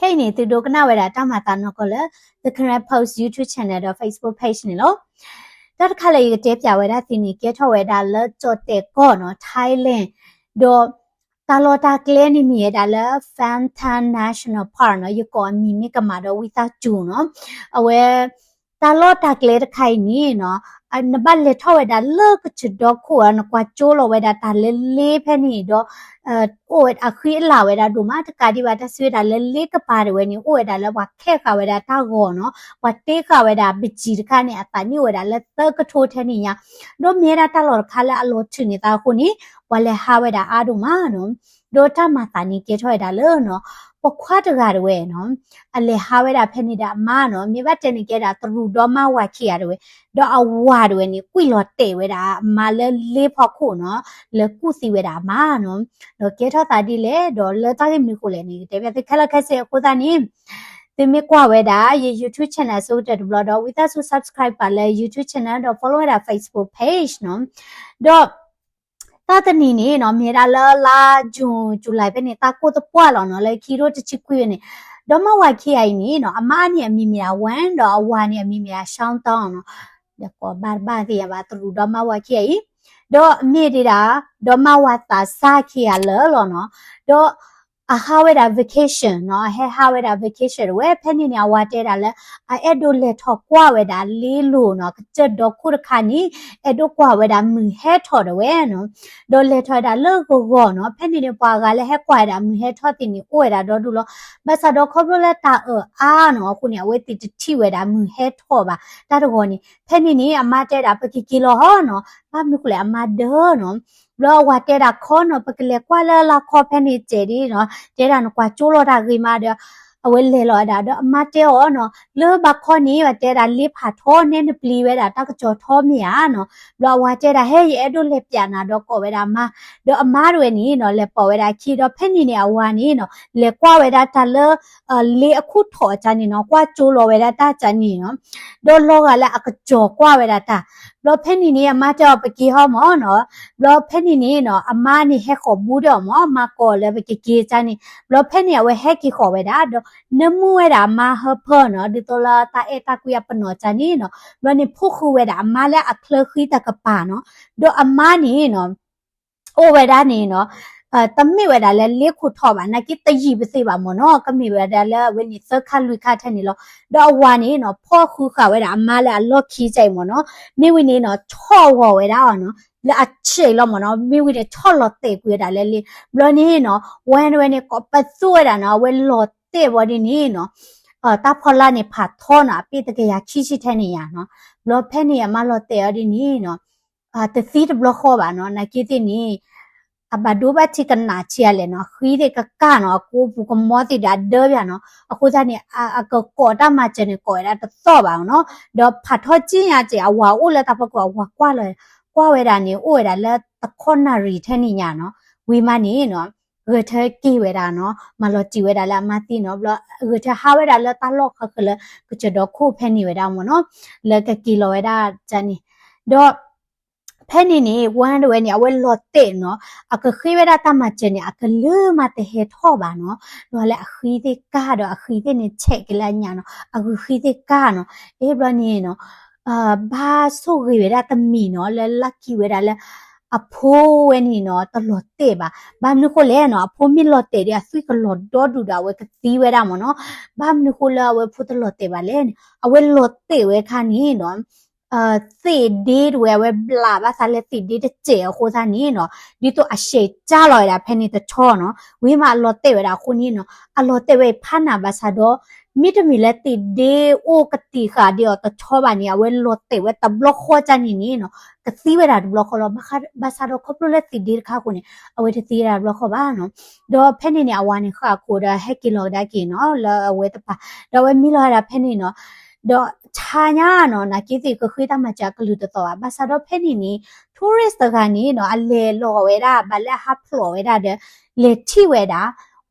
ခဲနေသူတို့ကနဝဲတာတမတာနော်ကလ the current post youtube channel တော့ facebook page နေလို့တတ်ခါလေတဲပြဝဲတာသင်နေကဲထော်ဝဲတာလော့ချော့တဲ့ကောနော် thailand တော့တာလောတာကလဲနေမီရတာလဲ Fantan National Park နော်ယကောမီမီကမာတော့ဝီတာကျူနော်အဝဲတာလောတာကလဲတခိုင်နီနော် အနဘလက်ထောက်ဝဲတာလောကချတော့ကိုအနကွာကျိုးလောဝဲတာတာလဲလေးဖဲနေတော့အဲအိုအခီလာဝဲတာဒူမတကာဒီဘာတဆွေတာလဲလေးကပါရဝဲနေအိုဝဲတာလဲဝါခဲခဝဲတာတာကောနော်ဝါတေးခဝဲတာပကြီးတခါနေအတန်ညဝဲတာလဲတကထိုးထဲနေညာတို့မြေတာတလောခါလဲအလောချင်နေတာခုနီဝါလဲဟာဝဲတာအာဒူမနော်ဒေါ်တာမာတာနီကေထွဲတာလဲနော် ပခွားတကားတွေနော်အလေဟာဝဲတာဖဲနေတာအမနော်မြေဘတ်တနေကြတာတရူတော့မဝါခိရတွေတော့အဝါတွေနေကွိလော်တဲဝဲတာမလဲလေးဖို့ခုနော်လဲကုစီဝဲတာမနော်တော့ကေထောတာဒီလေတော့လဲတာကိမျိုးကိုလည်းနေတယ်ပြခက်လက်ခက်စေကိုသားနေဒီမြကွာဝဲတာရေ YouTube channel ဆိုတဲ့ blog တော့ with us subscribe ပါလဲ YouTube channel တော့ follow တာ Facebook page နော်တော့ တာတနီနေနော်မြေတာလာလာဂျွန်ဇူလိုင်ပဲနေတာကိုတပွားလောနော်လေခီရိုတချစ်ခွေနေတော့မဝခိအိုင်နေနော်အမအနေအမိမီယာဝန်တော့အဝါနေအမိမီယာရှောင်းတောင်းနော်ဒီကောဘာဘာတီယာဘာတူတော့မဝခိအိုင်တော့အမေတီတာတော့မဝတာစာခိရလောလောနော်တော့ အဟာဝဲတာ vacation နော်ဟဲဟာဝဲတာ vacation ဝဲဖက်နေနေဝါတဲတာလဲအဲ့ဒိုလက်ထော်ကွာဝဲတာလေးလို့နော်ကျက်တော့ခုတခါနီအဲ့ဒိုကွာဝဲတာမီဟဲထော်တယ်ဝဲနော်ဒေါ်လက်ထော်တာလောကိုကောနော်ဖက်နေနေပွားကလည်းဟဲကွာတာမီဟဲထော်တင်နေအိုဝဲတာတော့ဒူလို့မဆာတော့ခေါပလိုလက်တာအာနော်ခုနေဝဲတီတီဝဲတာမီဟဲထော်ပါတာတော့နီဖက်နေနေအမတဲတာပကီကီလောဟောနော်ဘာမလို့လဲအမဒေါ်နော် လောဝါတဲတာခေါနော်ပကလေကွာလာလာခေါဖဲနေကျဲဒီနော်တဲတာနော်ကွာကျိုးလောတာဂိမာတဲ့အဝဲလေလောတာတော့အမတဲောနော်လောဘခေါနီဝတဲတာလေးဖာထောနေနပလီဝဲတာတကကြောထောမြာနော်လောဝါတဲတာဟဲ့ရဲ့တို့လက်ပြန်နာတော့ကောဝဲတာမတော့အမားတွေနီနော်လက်ပေါ်ဝဲတာခီတော့ဖက်နေနေအဝါနီနော်လက်ကွာဝဲတာတလလေအခုထောချာနီနော်ကွာကျိုးလောဝဲတာတချာနီနော်တော့လောကလည်းအကကြောကွာဝဲတာတာ ဘလဖက်နီနေအမကြောပကီဟောမောနော်ဘလဖက်နီနေနော်အမနီဟက်ခေါ်ဘူးတော့မောမကောလည်းပကီကေချာနီဘလဖက်နီဝဲဟက်ကီခေါ်ဝဲတာတော့နမူဝဲတာမဟဖောနော်ဒီတလာတာအတာကွေပနောချာနီနော်ဘလနေဖုခုဝဲတာအမလည်းအခလခိတကပါနော်တော့အမနီနော်အိုဝဲတာနေနော် အဲတမိဝဲတာလဲလေးခုထော့ပါနကိတကြီးပစေပါမနော်ကမိဝဲတာလဲဝဲနိစခလူခထနေလောတော့ဝါနေနော်ဖောခုခဝဲတာအမလဲအလော့ခီးကြိုင်မနော်မိဝိနေနော်ချော့ဝဝဲတာနော်လဲအချေလောမနော်မိဝိနေချော့လော့တဲ့ကွေတာလဲလေဘလနေနော်ဝဲဝဲနေကပစွဲတာနော်ဝဲလော့တဲ့ဝဒီနေနော်အာတာဖောလာနေဖာထောနာပိတကရခီရှိထဲနေရနော်ဘလော့ဖဲနေရမလော့တဲ့အဒီနေနော်အာတသီတဘလော့ခေါ်ပါနော်နကိတိနေ အဘဒိုဘတိကနာချီရလေနော်ခီးတဲ့ကကနော်ကိုဘူးကမောတိဒါဒေဗျာနော်အခုစားနေအကကောတာမချနေကောရတာတော့ပါနော်တော့ဖတ်ထောကျင်းရကြအဝါအိုလက်တပကောဝါကွာလေကွာဝဲတာနေအိုဝဲတာလက်တခွန်နာရီထဲနေညာနော်ဝီမနေနော်ရထကိဝဲတာနော်မလောကြည့်ဝဲတာလာမသိနော်ဘလရထဟာဝဲတာလက်တလော့ခခလကချတော့ခုဖဲနေဝဲတာမနော်လက်ကကီလောဝဲတာဂျန်နီတော့ ဖဲနေနေဝမ်တွေနေအဝဲလော်တဲ့နော်အကခိဝဲတာတမချင်နေအကလူမတဲ့ဟဲထောပါနော်တော့လေအခီးတဲ့ကတော့အခီးတဲ့နေချက်ကလာညာနော်အခုခီးတဲ့ကနော်အေးဘလနေနော်အာဘာဆိုဝဲတာတမီနော်လဲလက်ကီဝဲတာလဲအဖိုးဝဲနေနော်တလော်တဲ့ပါဘာမလို့ကိုလဲနော်အဖိုးမြလော်တဲ့ရဆွေကလော်တော့ဒူတာဝဲကတိဝဲတာမနော်ဘာမလို့ကိုလဲဝဲဖိုးတလော်တဲ့ပါလဲအဝဲလော်တဲ့ဝဲခါနေနော် အာစီဒီတွေဝဲဘလာဘာသာလက်စီဒီတကျေခိုးစားနေနော်ဒီတော့အရှိကြလော်ရဖဲနေတချောနော်ဝေးမအလော်တဲ့ဝဲတာခုနေနော်အလော်တဲ့ဝဲဖာနာဘာသာတော့မိတမီလက်တိဒေအိုကတိခါဒီတော့တချောပါနေဝဲလော်တဲ့ဝဲတဘလခေါ်ချနေနေနော်ကစီဝဲတာဘလခေါ်လောဘာဘာသာတော့ခေါပလက်တိဒီခါခုနေအဝဲတစီတာဘလခေါ်ပါနော်တော့ဖဲနေနေအဝါနေခါကိုဒါဟက်ကီလော်ဒါကီနော်လော်ဝဲတပါတော့ဝဲမီလော်တာဖဲနေနော် တော့ခြာညာနော်နာကိတိကခွေးတမကြကလူတော့ဘာသာတော့ဖဲနေနေ tourist တကနေနော်အလေလော်ဝဲတာဘလက်ဟပ်ဖလော်ဝဲတာတဲ့လေထိဝဲတာ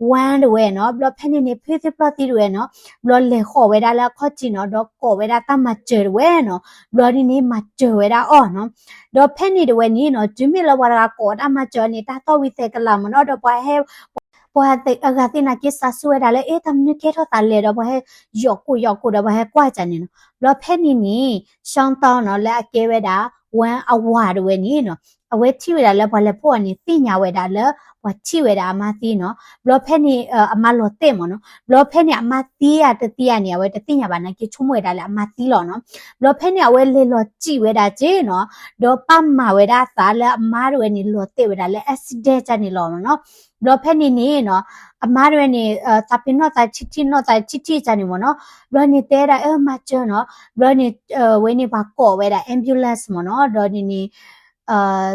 ဝမ်တွေဝဲနော်ဘလဖဲနေနေဖေးဖေးပလတိတွေနော်ဘလလေခေါ်ဝဲတာလာခေါ်ချီနော်တော့ကော်ဝဲတာတမကျဲဝဲနော်ဘလဒီနေမကျဲဝဲတာအော်နော်တော့ဖဲနေတွေဝဲနေနော်ဂျူမီလဝါရာကော်တမကျဲနေတာတော့ဝိသေကလာမနော်တော့ဘဟဲ ပွားတဲ့အကတိနာကိစ္စဆွဲတာလေအေးတမနကေထောတာလေတော့ဘဟဲယောက်ကိုယောက်ကိုတော့ဘဟဲကွာချန်နေနော်ဘလဖဲနီနီရှောင်းတောင်းနော်လက်အကဲဝဲတာဝမ်အဝါတွေဝဲနီနော်အဝဲချိဝဲတာလဲဘာလဲဖို့ကနေသိညာဝဲတာလဲ ဝချိဝဲတာအမသိနော်ဘလဖဲနီအမလောတဲ့မနော်ဘလဖဲနီအမသိရတတိယနေဝဲတတိညာဘာနာကေချုံဝဲတာလဲအမသိလောနော်ဘလဖဲနီအဝဲလေလောကြည့်ဝဲတာဂျေနော်ဒေါ်ပမဝဲတာသာလဲအမတွေနေလောတဲ့ဝဲတာလဲအက်ဆီဒက်ချနေလောနော်ဘလဖဲနီနေနော်အမားတွေနေသပင်တော့တာချစ်ချစ်တော့တာချစ်ချစ်ကြနေမနော်ဘလနေတဲတာအဲမချွနော်ဘလနေဝဲနေပါကော့ဝဲတာ ambulance မနော်ဒေါ်နေနေအာ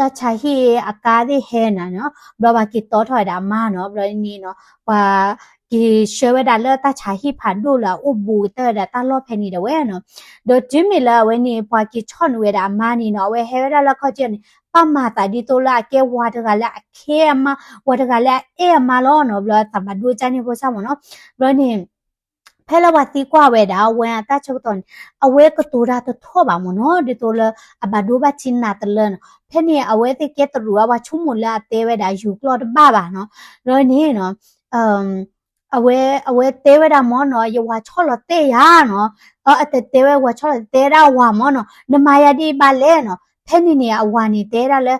တချာဟီအကားဒီဟဲနာနော်ဘလဘာကီတော့ထွာတာမနော်ဘလနေနော်ဘာဒီရှဝဲတာလဲတချာဟီဖန်ဒိုလာဥဘူတဲ့တာတာလော့ဖဲနေတယ်ဝဲနော်ဒေါ်ဂျီမီလာဝဲနေပွာကီချွန်ဝဲတာမနီနော်ဝဲဟဲဝဲတာလက်ခေါ်ချင်ပမာတာဒီတိုလာကဲဝါတကလည်းအခဲမဝါတကလည်းအဲမလောနော်ဘလတမဒူချန်နေဖို့ဆောင်နော်ဘလနေ ဖဲလဝတိကွာဝဲတာဝဲအတချုပ်တော့အဝဲကတူရာတထောပါမနော်ဒီတိုလအဘဒူဘချင်းနာတလန်ဖဲနေအဝဲတိကဲတရူဝါချုံမလာတဲဝဲတာယူကလော့တပါပါနော်ရောနေနော်အမ်အဝဲအဝဲတဲဝဲတာမောနော်ယဝါချော့လတဲရနော်အော်အတဲတဲဝဲဝါချော့လတဲရဝါမောနော်နမယာဒီပါလဲနော်ဖဲနေနေအဝါနေတဲရလဲ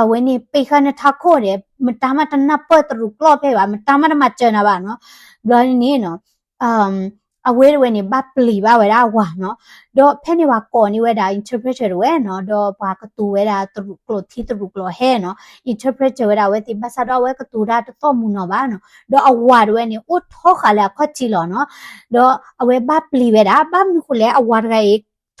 အဝဲနေပိခါနထခို့တယ်မတာမတနပတ်တရူကလော့ဖဲပါမတာမတမကျန်နာပါနော်ဘလောနေနော် အမ်အဝဲဝဲနေဘပလီပါဝဲတာဝါနော်တော့ဖဲနေပါကော်နေဝဲတာ interpreter ဝဲနော်တော့ဘာကတူဝဲတာတရူကလောသီတရူကလောဟဲနော် interpreter ဝဲတာဝဲတိဘဆာတော့ဝဲကတူတာတော့မှုနော်ပါနော်တော့အဝါဝဲနေအိုထောခါလာခွတ်ချီလောနော်တော့အဝဲဘပလီဝဲတာဘမ်ခုလဲအဝါရဲ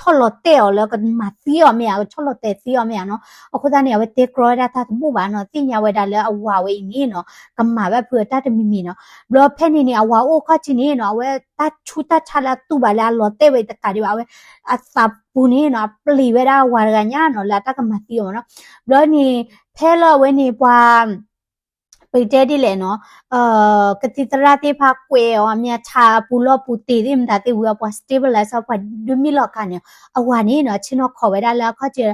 ချော်လို့တဲ့ရောကမသီးရမရချော်လို့တဲ့သီးရမရနော်အခုသားနေဝဲတေကရောဒတာမှုပါနော်တင်ညာဝဲတာလဲအဝါဝဲနေနော်ကမ္မာပဲဖွေတတ်တမီမီနော်ဘလောဖဲနေနေအဝါအိုခချီနေနော်ဝဲတချူတချလာတူပါလာလောတဲ့ဝဲတကရီပါဝဲအသပူနေနော်ပလီဝဲတာဝါရကညာနော်လာတကမသီးရနော်ဘလောနေဖဲလောဝဲနေပွား ပိတဲဒီလေနော်အာကတိတရာတိဖာကွေရောမြချာပူလောပူတီဒီမတာတိဝါပွား stabilize ပွားဒူမီလောခါနေအဝါနေနော်ချင်းတော့ခေါ်ဝဲတာလာခေါ်ချေ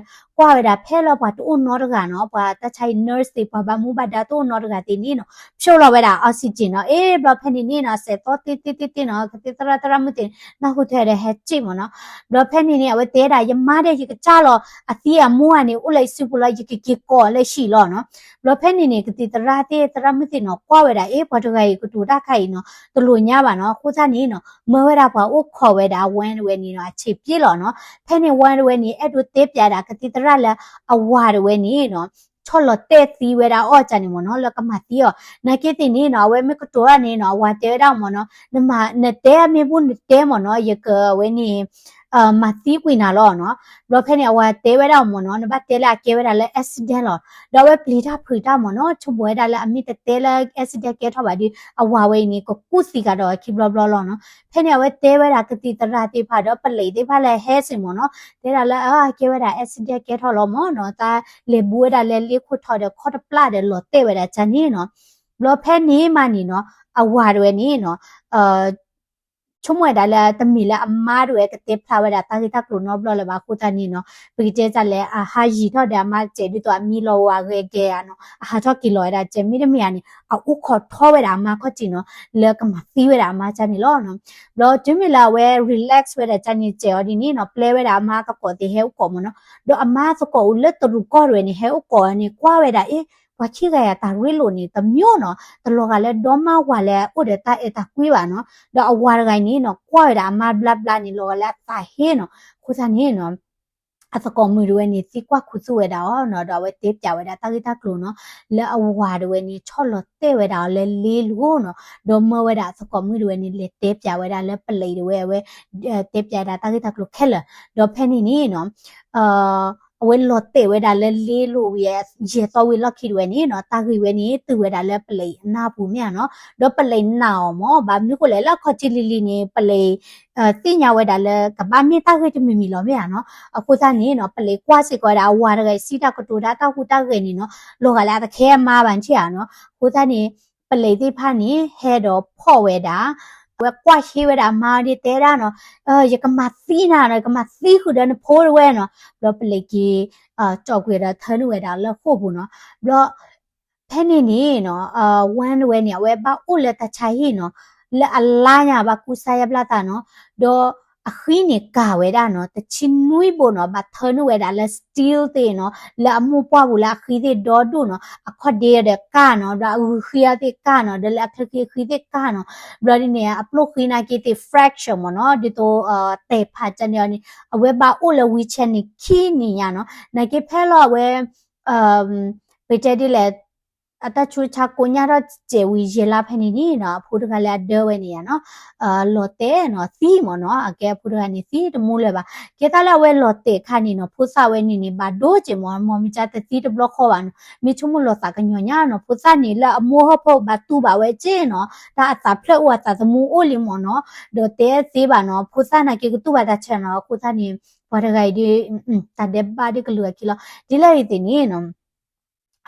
ကွာဝဲတာဖဲလောပွားတူနော်တကနော်ပွားတချိုင် nurse တွေပွားဘာမူဘာဒါတူနော်တကတီနေနော်ဖြိုးလောဝဲတာအောက်ဆီဂျင်နော်အေးဘလဖက်နေနေနော်ဆက်တော့တိတိတိတိနော်ကတိတရာတရာမတင်နော်ဟုတ်တဲ့ဟဲချိမနော်ဘလဖက်နေနေအဝဲတဲတာယမတဲ့ရကချလောအသီးအမူကနေဥလိုက်စုပလိုက်ရကကကောလက်ရှိလောနော်ဘလဖက်နေနေကတိတရာတေတရာမတင်နော်ကွာဝဲတာအေးဘော်တကကြီးကတူတာခိုင်နော်တလူညပါနော်ခိုးစားနေနော်မဝဲတာပွားဥခေါ်ဝဲတာဝမ်းဝဲနေနော်အခြေပြေလောနော်ဖဲနေဝမ်းဝဲနေအဲ့တူတေးပြတာကတိတရလာအဝါဝဲနေနော်ချော်လတဲ့သီဝဲတာအော့ချန်နေမနော်လကမတီယောနကေတင်နေနော်ဝဲမကတော်နေနော်ဝါတဲတော့မနော်နမနတဲမေဘူးနတဲမနော်ယကဝဲနေ အာမတိကွေနာလောနော်ဘလောဖဲနေဝါတဲဝဲတော့မနော်နဘတဲလာကဲဝဲတာလဲ accident လောတော့ဝဲပလီတာဖရီတာမနော်ချုံပွဲတာလဲအမိတဲလာ accident ကဲထောက်ပါဒီအဝါဝဲနေကိုကုစီကတော့ခိဘလဘလလောနော်ဖဲနေဝဲတဲဝဲတာကတိတရာတိဖာတော့ပလေတိဖာလဲဟဲစင်မနော်တဲတာလဲအာကဲဝဲတာ accident ကဲထောက်လောမနော်တာလေဘူးဝဲတာလဲလေခုထောက်တယ်ခေါ်တပလာတယ်လောတဲဝဲတာချန်နေနော်ဘလောဖဲနေမနီနော်အဝါတွေနေနော်အာ ချုံမွေဒါလာတမီလာအမားတွေကတေဖလာဝဲတာတာကိတကလိုနော်ဘလလဘာခုတနီနော်ပီတဲကြလဲအဟာရီတော့ဒါမကျဲဒီတော့မီလောဝါရဲကဲရနော်အဟာတော့ကီလောရတာကျဲမီရမီယာနီအုခေါ်ထောဝဲတာမခေါ်ချီနော်လဲကမသီးဝဲတာမချနီလောနော်ဘလောဂျမီလာဝဲ relax ဝဲတာချနီကျဲဒီနီနော် play ဝဲတာမကကောတေဟဲဥကောမနော်တော့အမားစကောလက်တရူကောရနေဟဲဥကောနေကွာဝဲတာအေး ဝါချိကရတာရွေးလို့နေတမျိုးနော်တလောကလည်းဒေါမဝါလည်းဥဒတာအတာကွေးပါနော်တော့အဝါရကိုင်းနေနော်ကွာရတာအမဘလဘလနေလောလည်းတာဟဲနော်ခုစားနေနော်အစကောမီရွေးနေစီကွာခုစုဝဲတာနော်တော့ဝဲတေးပြဝဲတာတာဂိတာကလို့နော်လဲအဝါရွေးနေချော့လို့တဲ့ဝဲတာလဲလေးလို့နော်ဒေါမဝဲတာစကောမီရွေးနေလေတေးပြဝဲတာလဲပလေရွဲဝဲတေးပြတာတာဂိတာကလို့ခဲလတော့ဖဲနေနေနော်အာ အဝဲလော်တဲ့ဝဲဒါလဲလေးလို့ရဲ့ရေတော့ဝဲလောက်ခိဝဲနေနော်တာခိဝဲနေသူဝဲဒါလဲပလေအနာဘူးမြနော်တော့ပလေနာမောဘာမျိုးကိုလဲလောက်ခချီလီလီနေပလေအဲတိညာဝဲဒါလဲကဘာမြေတာခိတမီမီလောမြနော်အခုစားနေနော်ပလေကွာစီကွာဒါဝါရကစီတာကတူဒါတောက်ခုတောက်ခဲနေနော်လောကလာတခဲမာပန်ချီရနော်ခုစားနေပလေတိဖာနေဟဲတော့ဖော့ဝဲတာ ဝဲကွာရှိဝဲတာမာဒီတဲတာနော်အဲရကမသီးနာနော်ကမသီးခုတဲ့ဖိုးဝဲနော်ဘလပလေကီအာကြောက်ခွေတာထန်းဝဲတာလက်ဖို့ဘူးနော်ဘလဖဲနေနေနော်အာဝမ်ဝဲနေဝဲဘာအိုလက်တချိုင်ဟီနော်လဲအလာညာဘာကူဆိုင်ရပလာတာနော်ဒေါ်အ ခင်းနေကဝဲတာနော်တချင်နွိဘောနော်ဘာသနဝဲတာလဲ steel တဲ့နော်လဲအမှုပွားဘူးလားခီးတဲ့ဒေါ်ဒူနော်အခွတ်တဲ့တဲ့ကနော်ဒါခီရတဲ့ကနော်ဒါလဲအခက်ခီတဲ့ကနော်ဘလဒီနေအပလုခီနာကီတဲ့ fraction မနော်ဒီတော့အတေဖာချန်ရနေအဝဲဘာအိုလဝီချန်နေခီနေရနော်နိုင်ကဖဲလောဝဲအမ်ပေတဲ့ဒီလဲ အတချူချာကိုညာတော့ကျေဝီရေလာဖနေနေနော်ဖိုးတကလည်းဒဲဝဲနေရနော်အာလော်တဲနော်သီမနော်အကဲဖိုးတကနေသီတမိုးလဲပါကေတလာဝဲလော်တဲခါနေနော်ဖိုးစဝဲနေနေပါဒိုချေမောမောမီချတဲ့သီတဘလော့ခေါ်ပါနော်မိချုံမလော်စာကညောညာနော်ဖိုးစနေလာအမိုးဟဖို့ဘာတူပါဝဲကျင်းနော်ဒါအစာဖလက်ဝါစာသမူအိုလီမောနော်ဒိုတဲသေးပါနော်ဖိုးစနာကေကတူပါတာချန်နော်ဖိုးစနေဘာတဂိုင်ဒီတတဲ့ပါဒီကလူကီလာဒီလိုက်တင်နေနော်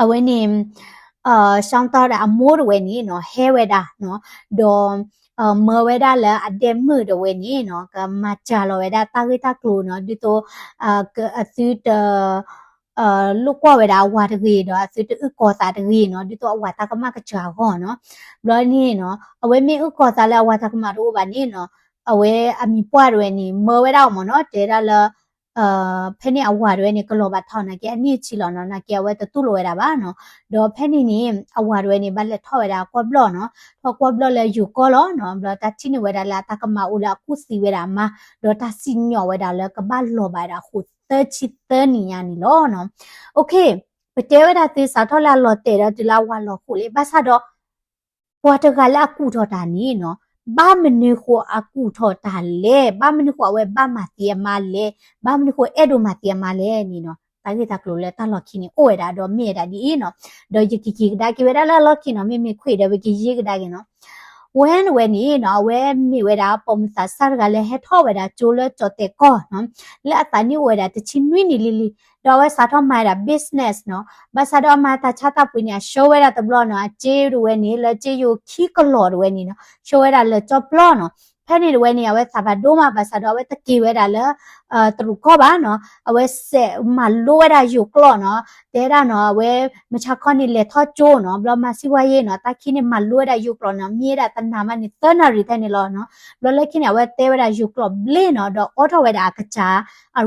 အဝဲနေ အာရှောင်းတော့အမိုးတွေနေနော်ဟဲဝဲတာနော်ဒေါ်အမဝဲဒါလာအဒဲမှုတဝဲနေနော်ကမချလောဝဲဒါတာဂိတာကလူနော်ဒီတော့အာကအသီတအာလုကွာဝဲဒါဝါတကြီးနော်အသီတဥကောစာတကြီးနော်ဒီတော့ဝါတာကမကချာဟောနော်ဘလောနေနော်အဝဲမေဥကောစာလာဝါတာကမတို့ပါနေနော်အဝဲအမီပွားရွယ်နေမဝဲတော့မနော်တဲဒါလာ အာဖဲနေအဝါရွယ်နေကလောဘထောင်းနေကအနည်းချီလောနော်နာကဲဝဲတူလိုဝဲတာပါနော်တော့ဖဲနေနေအဝါရွယ်နေဘလက်ထောက်ဝဲတာကွာဘလော့နော်ထောက်ကွာဘလော့လဲယူကောလောနော်ဘလော့တာချင်းဝဲတာလာတာကမအူလာကုစီဝဲတာမှာတော့တာစညောဝဲတာလဲကဘလောပါတာခုသချီတနီယာနီလောနော်โอเคပတဲဝဲတာသေစာထောက်လာလောတဲတော့ဒီလာဝါလောခုလေဘာသာတော့ဘွာတကလာကူထော်တာနီနော် ဘာမနေခိုအကူထော်တာလေဘာမနေခိုအဝဲဘာမတီယမလေဘာမနေခိုအဲ့ဒိုမတီယမလေနီနော်တိုင်ရတာကလိုလဲတလော်ခင်းနေအိုရတာတော့မြေတာဒီနော်တော့ယကီကီဒါကိဝဲတာလော်ခင်းနော်မြေမြေခွေတယ်ဝကီရေကဒါကနော်ဝဲဝဲနီနော်ဝဲမိဝဲ တာပုံစံစားကလည်းဟဲထောဝဲတာကျိုးလဲကြော်တဲ့ကောနော်လက်အတန်နီဝဲတာတချင်းနွိနီလီလီတော့ဝဲစားတော့မိုင်တာ business နော်ဘာစားတော့မှာတချတာပွညာ show ဝဲတာတဘလော့နော်ကျေးရဝဲနီလဲကျေးယိုခီကလော်ဝဲနီနော် show ဝဲတာလဲကြော်ဘလော့နော်ဖဲနေဝဲနေဝဲစားပါဒိုးမှာဘာစားတော့ဝဲတကီဝဲတာလဲ အာတူကောပါနော်အဝဲဆက်မလိုဝဲတာယူကလော့နော်တဲတာနော်အဝဲမချခွန်နေလေထော့ကျိုးနော်ဘလော့မစီဝဲရေးနော်တခိနေမလိုဝဲတာယူကလော့နော်မြေတာတနာမနေသနာရီတဲ့နေလောနော်ဘလော့လက်ခိနေဝဲတဲဝဲတာယူကလော့ဘလင်းနော်တော့အော်တိုဝဲတာကချာ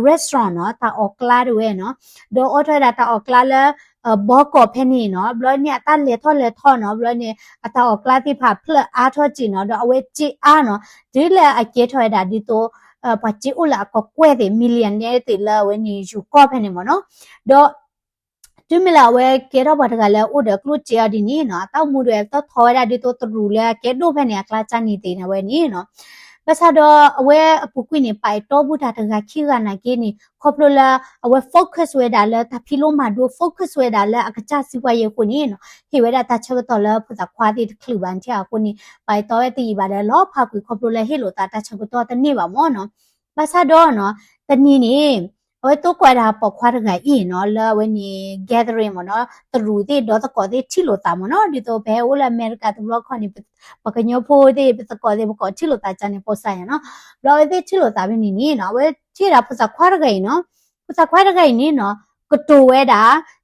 restaurant နော်တာအော်ကလာဝဲနော်တော့အော်တိုတာတာအော်ကလာလဲဘောကောဖဲနေနော်ဘလော့နေအတလေထော့လေထော့နော်ဘလော့နေအတာအော်ကလာတိဖာဖလက်အားထော့ကြည့်နော်တော့အဝဲကြည့်အားနော်ဒီလေအကေထော်တာဒီတော့အ ပချီဥလာကကွဲတဲ့မီလီယံနဲ့တေလာဝဲနေယူကောဖဲနေမနော်တော့ဒီမလာဝဲကေတော့ဘာတကလည်းဥဒကလုချီအဒီနီနော်တောက်မှုတွေတော့ထော်ရတဲ့တော့တူလေကေဒိုဖဲနေကလာချနေတယ်နဝဲနီနော် ပစတော့အဝဲအပူကွိနေပိုက်တော့ဘူးတာတကခိကနာကေနေခေါပလိုလာအဝဲ focus ဝဲတာလဲတဖီလုံးမှာဒို focus ဝဲတာလဲအကချစီဝါယေကိုနေနော်ဟေဝဲတာတချက်တော့လဲဖုတာခွာတိခလူပန်ချာကိုနေပိုက်တော့ရဲ့တီပါလဲလောဖာကွေခေါပလိုလဲဟေလိုတာတချက်တော့တနေပါမောနော်ပစတော့နော်တနီနေ ဝဲတော့ကွာတာပေါ့ခွာတကဤနော်လဲဝဲနေ gathering မနော်တရူတဲ့တော့တကောတဲ့ချီလို့တာမနော်ဒီတော့ဘဲအိုလာအမေရိကတဘလော့ခွန်နေပကညိုဖိုးတဲ့ပစကောတဲ့ဘကောချီလို့တာချန်နေပေါ်ဆိုင်ရနော်ဘလော့တဲ့ချီလို့တာပဲနေနေနော်ဝဲချီတာဖစခွာတကဤနော်ဖစခွာတကဤနေနော်ကတိုဝဲတာ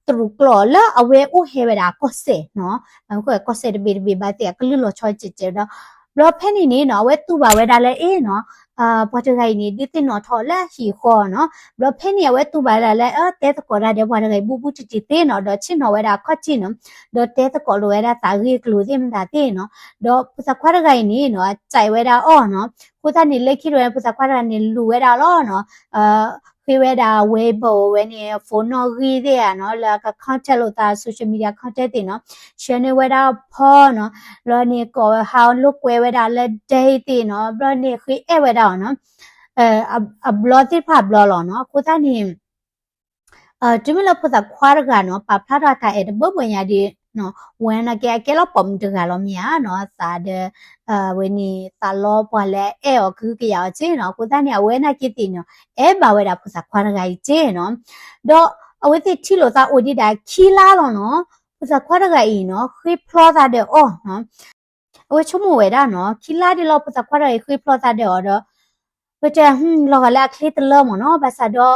တရူကလော်လာအဝဲအိုဟဲဝဲတာကော့ဆေနော်အခုကော့ဆေတဘီဘီဘာတဲ့ကလူလောချောချစ်ချေတော့ဘလော့ဖဲနေနေနော်ဝဲတူပါဝဲတာလဲအေးနော် အာဘွားတဂိုင်နေဒီတင်နော်ထော်လာဟီခေါ်နော်ဘလဖဲနေဝဲတူပါလာလဲအဲတဲတကောရတဲ့ဘွားတဂိုင်ဘူဘူချီချီတဲနော်တော့ချင်းနော်ဝဲတာခွတ်ချင်းနော်တော့တဲတကောလိုဝဲတာတာကြီးကလူစင်တာတဲနော်တော့ပစခွားတဂိုင်နေနော်ကြိုင်ဝဲတာအော်နော်ကိုသားနေလက်ခိရွယ်ပစခွားတဂိုင်နေလူဝဲတာလောနော်အာ ဖေးဝဲတာဝဲဘောဝဲနေဖုန်းနော်ကြီးတဲ့နော်လာကခေါက်ချက်လို့တာ social media ခေါက်တဲ့တင်နော် share နေဝဲတာဖောနော်လောနေကောဟောင်းလုတ်ကွဲဝဲတာလက်ဒိတ်တင်နော်ဘလနေခွေအဲဝဲတာနော်အဲအဘလော့တိဖာဘလော့လောနော်ကိုသားနေအဲဒီမလဖတာခွာရကနော်ပပလာတာအဲ့ဘဘဝင်ရဒီ နော်ဝန်နကဲကဲလောပုံတကလောမြာနော်စာတဲ့အာဝနီစာလောပွာလဲအဲော်ခုကရောချင်းနော်ကိုသားနေဝဲနာကစ်တင်နော်အဲဘာဝဲတာဖစာခွာရကကြီးနော်တော့အဝဲတိချီလို့သာအိုဒီတာခီလာလောနော်ဖစာခွာရကကြီးနော်ခွေဖလောတာတဲ့အော်နော်အဝဲချုံမဝဲတာနော်ခီလာဒီလောဖစာခွာရကခွေဖလောတာတဲ့အော်တော့ဘယ်တဲ့ဟွန်းလောကလာခလစ်တလောမနော်ဘာသာတော့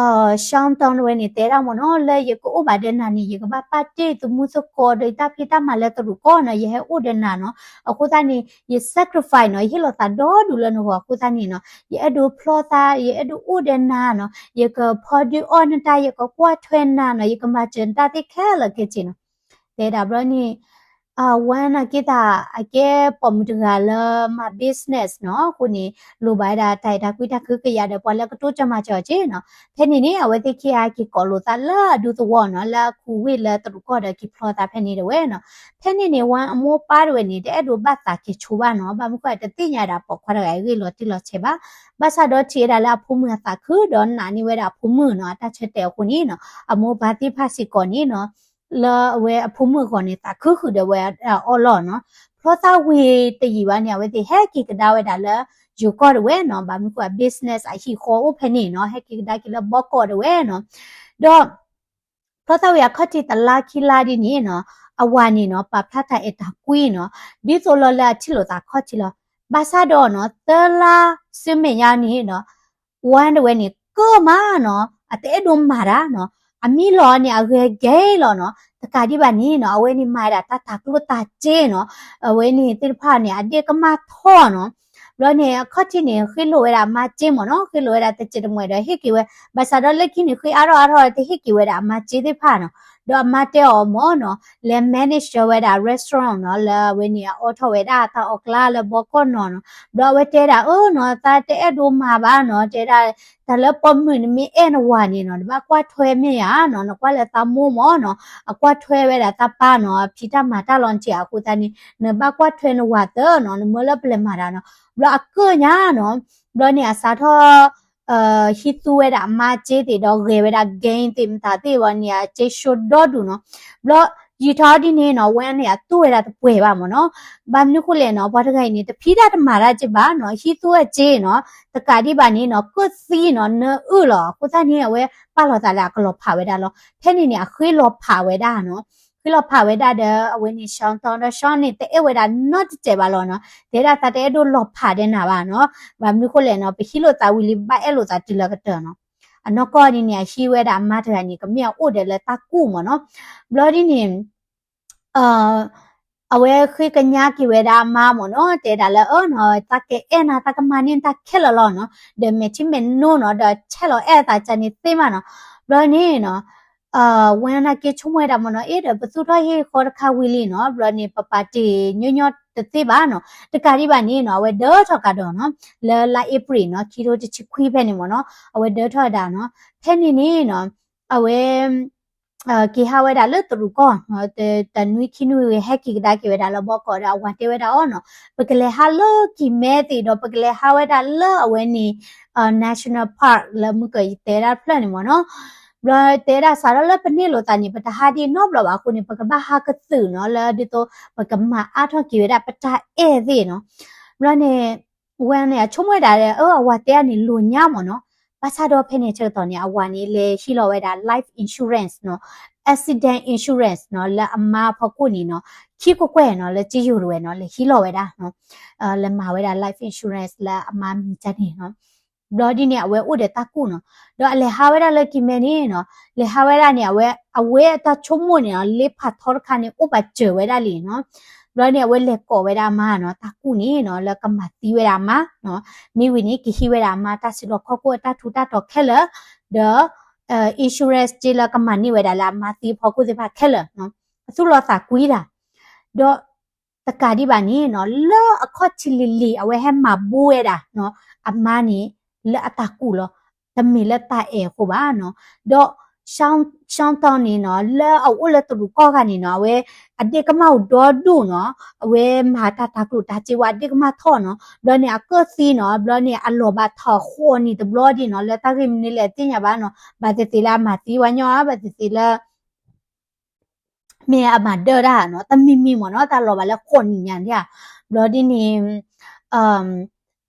uh sham ton we ni te ra mo no le ye ko o ba de na ni ye ka ba pa te tu mu so ko de ta phi ta ma le tu ko na ye he o de na no a ko ta ni ye sacrifice no ye lo ta do du le no ko ta ni no ye adu plo ta ye adu o de na no ye ka pho du on ta ye ko kwa thwe na no ye ka ma chen ta te khe la ke chi no te da bro ni အာဝမ်းနာကိတာအကဲပုံတကလာမ business နော်ကိုနေလိုပါတာတိုင်တာကွိတာခကရတဲ့ပေါ်လကတိုးချမချောချေနော်ဖဲနေနေအဝဲတိခိအကိကောလိုတာလာဒူတော့နော်လာခုဝေလာတရကောတဲ့ကိဖလောတာဖဲနေတယ်ဝဲနော်ဖဲနေနေဝမ်းအမောပါရဝဲနေတဲ့အဲ့လိုပတ်တာကိချိုးပါနော်ဘာမကွတတိညာတာပေါ်ခွာရရေလောတိလောချေပါဘာသာတော့ချေတာလာဖုံးမသာခုတော့နာနေဝဲတာဖုံးမနော်တချက်တဲ့ခုနီနော်အမောဘာတိဖာစီကောနီနော် လာဝဲအဖိုးမွေခေါ်နေတာခုခုတဝဲအော်လော့နော်ဖလောတာဝေတည်ရွာနေဝဲတိဟဲကီကဒါဝဲဒါလာယူကောဝဲနော်ဘာမကွာ business အရှိခေါ် open နေနော်ဟဲကီကဒါကီလဘောကောဝဲနော်တော့ဖလောတာဝေခတ်တိတလာခီလာဒီနေနော်အဝါနေနော်ပဖတ်တာအတာကွေးနော်ဒီဆိုလော်လာချီလိုတာခေါ်ချီလောဘာသာတော့နော်တလာစင်မရနေနော်ဝမ်းတဝဲနေကောမနော်အတဲဒုံမာရာနော် အမီလောနေအဂဲဂဲလောနော်တကာဒီပါနေနော်အဝဲနေမိုင်တာတတာကလို့တာကျဲနော်အဝဲနေတိဖာနေအတေကမထောနော်လောနေခတ်ချနေခိလိုရမကျင်းမနော်ခိလိုရတဲ့ချစ်တမွေရဟိကိဝဲဘာသာတော့လက်ခိနေခိအရောအရောတဲ့ဟိကိဝဲတာမကျင်းတိဖာနော် တော့မတဲော်မောနော်လဲ manage ရဝဲတာ restaurant နော်လဲဝင်းနေအော်ထော်ဝဲတာတာအော်ကလာလဲဘောကောနော်တော့ဝဲတဲတာအိုးနော်တာတဲဒိုမှာပါနော်တဲတာဒါလဲပုံမင်းမင်းအဲ့နဝါနေနော်ဒီမှာကွာထွဲမြရနော်ကွာလဲတာမိုးမောနော်အကွာထွဲဝဲတာတပါနော်ဖြီတာမာတာလွန်ချာအခုတနီနဘကွာထွဲနဝါတော့နော်မလပလမာတာနော်ဘလအကညာနော်ဘလနေအစားထော uh, hituera mache te do gevera gain tim ta te wania che shoddo du no blo ยีท้อดิเนเนาะวันเนี่ยตู้เวลาตะป่วยบ่หมอเนาะบานุคุเลเนาะบ่ตะไกนี่ตะพีดาตะมาราจิบ่เนาะฮีตู้อะเจเนาะตะกาดิบานี่เนาะกุซีเนาะเนอื้อหรอกุซะเนี่ยเวปะหลอตาละกะหลอผาเวดาเนาะแท้นี่เนี่ยคุยหลอผาเวดาเนาะ ခလဖဝေဒတဲ့အဝင်းရှောင်းတောင်းတော့ရှောင်းနေတဲ့အဝေဒ not တဲ့ပါလောနော်ဒေတာတဲ့တို့လောဖတဲ့နာပါနော်ဘာမျိုးခုလဲနော်ပခိလို့တာဝီလီပါအဲ့လိုသာတိလကတဲ့နော်အနောက်ကနေနေရှိဝဲတာမတ်တရနေကမြောက်အိုတယ်လဲတာကူမနော်ဘလော်ဒီနေအာအဝဲခွေကညာကိဝဲတာမမနော်တဲတာလဲအော်နော်တကဲအဲ့နာတကမနင်းတခဲလလောနော်ဒေမချင်မနိုးနော်ဒါချက်လောအဲ့တာချန်နေသိမနော်ဘလော်နေနော် အာဝနနာကေချုံဝဲတာမနော်အဲ့ဒါဘသူတော့ဟေခေါ်တခါဝီလီနော်ဘလော်နေပပတီညညတသိပါနော်တကာရီပါနေနော်ဝဲဒေါ်ထော်ကတော့နော်လာလာဧပြီနော်ခီရိုတချခွေးဖဲနေမနော်အဝဲဒေါ်ထော်တာနော်ဖဲနေနေနော်အဝဲအာကေဟာဝဲတာလတူကောနော်တတနွိခိနွိဟက်ကီကဒါကေဝဲတာလဘောကောဒါဝတေဝဲတာအော်နော်ပကလေဟာလောကီမဲတီတော့ပကလေဟာဝဲတာလောအဝဲနေအာ national park လမှုကတေရာဖလန်နေမနော် ဘလတေရာစာရလပနေလိုတန်ပတဟာဒီနောဘလဘာခုနေပကဘာဟာကဆူနော်လာဒီတော့ပကမအားထောကီဝဲတာပတာအဲသေးနော်ဘလနေဝမ်းနေချုံးဝဲတာလေအော်ဝတ်တဲကနေလူညမနော်ဘာသာတော့ဖနေချက်တော်နေအဝါနေလေရှိလောဝဲတာ life insurance နော် accident insurance နော်လက်အမဖကုနေနော်ခိကိုကွဲနော်လက်ကြည့်ယူရွယ်နော်လက်ဟီလောဝဲတာနော်အဲလက်မဝဲတာ life insurance လက်အမမီချက်နေနော် တော့ဒီနေအဝဲဥတဲ့တကုနော်တော့လေဟာဝဲတာလက်ကိမဲနေနော်လေဟာဝဲတာနေအဝဲအဝဲအတချုံမနေနော်လေဖတ်ထောခါနေဥပကျဝဲတာလီနော်လောနေဝဲလက်ကောဝဲတာမနော်တကုနေနော်လက်ကမတီဝဲတာမနော်မိဝီနေကိဟိဝဲတာမတဆီတော့ခောကိုတထူတတော့ခဲလဒအဲ insurance ကြလကမနိဝဲတာလာမတီဖောကုစဖခဲလနော်အစုလောသာကွီးတာတော့တကာဒီပါနေနော်လောအခော့ချီလီလီအဝဲဟဲမဘူဝဲတာနော်အမနီ လက်အတကူလောတမီလက်တအဲခုပါနော်တော့ရှောင်းရှောင်းတောင်းနေနော်လဲအဝလက်တူကောကနေနော်ဝဲအတေကမောက်ဒေါ်ဒူနော်အဝဲမာတာတာကလူတာချေဝအတေကမထောနော်ဘလနေအကောစီနော်ဘလနေအလောဘထောခိုနီတဘလဒီနော်လက်တကိမနေလက်တင်ရပါနော်ဘာတေတီလာမာတီဝညောဘာတေတီလာမေအမဒရာနော်တမီမီမနော်တာလောဘလဲခွန်ညန်တဲ့ဘလဒီနေအမ်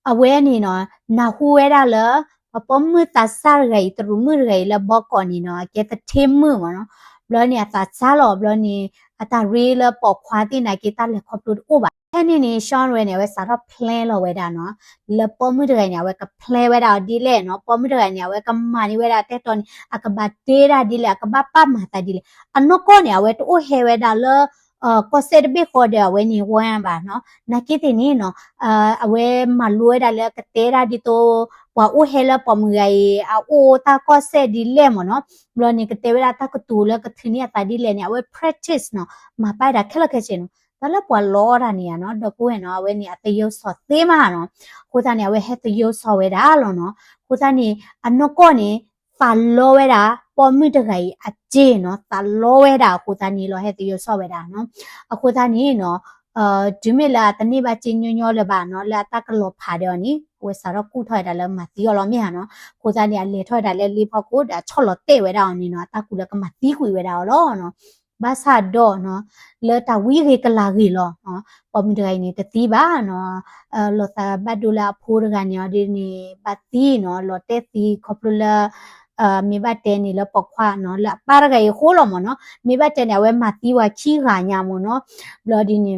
အဝဲနေနော်နာဟူဝဲတာလဲပပမှုတဆာဂိတရမှုဂိလဘောကောနီနော်ကေတထေမှုမနော်ဘလနီအတာချာလောဘလနီအတာရေလပေါခွာတိနိုင်ကေတလက်ခေါပလို့ဥပါဟဲ့နေနေရှောင်းရဲနေဝဲစားတော့ plan လောဝဲတာနော်လပေါ်မှုတကယ်ညာဝဲက plan ဝဲတာဒီလေနော်ပေါ်မှုတကယ်ညာဝဲကမာနီဝဲတာတက်တော်အကဘာတေးတာဒီလေအကဘာပမာတာဒီလေအနောကောနေဝဲတိုးဟဲဝဲတာလော အာကောစက်ဘေခေါ်တယ်ဝဲနေဝမ်းပါနော်နကိတင်နေနော်အာအဝဲမလွဲတာလေကတဲတာဒီတော့ဝါအိုဟဲလာပမဂိုင်အိုတာကောစက်ဒီလေမနော်ဘလနေကတဲဝဲတာကတူလေကထင်းရတာဒီလေနေအဝဲ practice နော်မပိုက်တာခက်လက်ခက်ချင်နော်ဒါလည်းပွာလောတာနေရနော်တော့ကိုရင်နော်အဝဲနေအတယုတ်ဆော့သေးမှာနော်ကိုသားနေအဝဲဟဲတယုတ်ဆော့ဝဲတာလောနော်ကိုသားနေအနော့ကောနေပါလောဝဲတာ ပေါ်မှုတကယ်အကျေနော်တာလောဝဲတာကိုသားနေလောဟဲတယုတ်ဆော့ဝဲတာနော်အခုသားနေနော်အာဒီမီလာတနေ့ပါချင်းညညောလပါနော်လာတကလောဖာတယ်နီဝဲစားတော့ကုထွိုက်တာလည်းမတီးရလောမြဟာနော်ကိုစားနေရလေထွိုက်တာလည်းလေးဖောက်ကိုဒါချော့လောတဲ့ဝဲတာအောင်နီနော်တကူလည်းကမတီးကွေဝဲတာလောနော်ဘာသာတော့နော်လေတာဝီရေကလာကြီးလောနော်ပေါ်မီတိုင်းနေတတိပါနော်အဲလောသာဘတ်ဒူလာဖိုးရကနေဒီနေပတ်တီနော်လောတက်တီခေါပလူလာ အာမိဘတဲနေလပခွာနော်လာပါရဂေခိုးလောမနော်မိဘတဲနေဝဲမတီဝချီခါညာမနော်ဘလော်ဒီနေ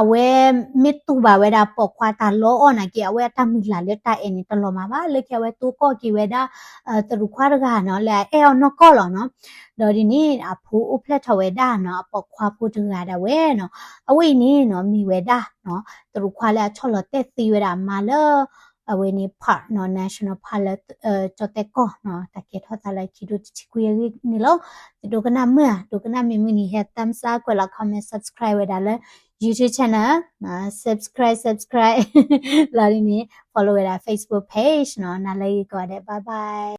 အဝဲမစ်တူပါဝဲတာပေါ်ခွာတာလောအော်နာကေအဝဲတမှုလာလက်တာအင်းတလောမှာပါလက်ခဲဝဲတူကော့ကီဝဲတာတရူခွာရကနော်လဲအဲအောင်နော်ကော့လောနော်ဒေါ်ဒီနေအဖူအဖလက်ထဝဲတာနော်ပေါ်ခွာဖို့တူရတာဝဲနော်အဝိနေနော်မိဝဲတာနော်တရူခွာလဲချော်လတဲ့စီဝဲတာမာလောအဝေနိပါနော် national palette ချတဲ့ကောနော်တကယ်ထောက်တာလိုက်ခီတို့ချီကွေရီနီလောဒုကနာမဒုကနာမီမီနီဟက်တမ်စာကွလာ comment subscribe ဒါလဲ มีมินิเฮดตัมซากว่าละ comment subscribe ไว้ได้เลย YouTube channel นะ subscribe subscribe လာနေ follow ရတာ Facebook page เนาะနားလေးก็ได้ bye bye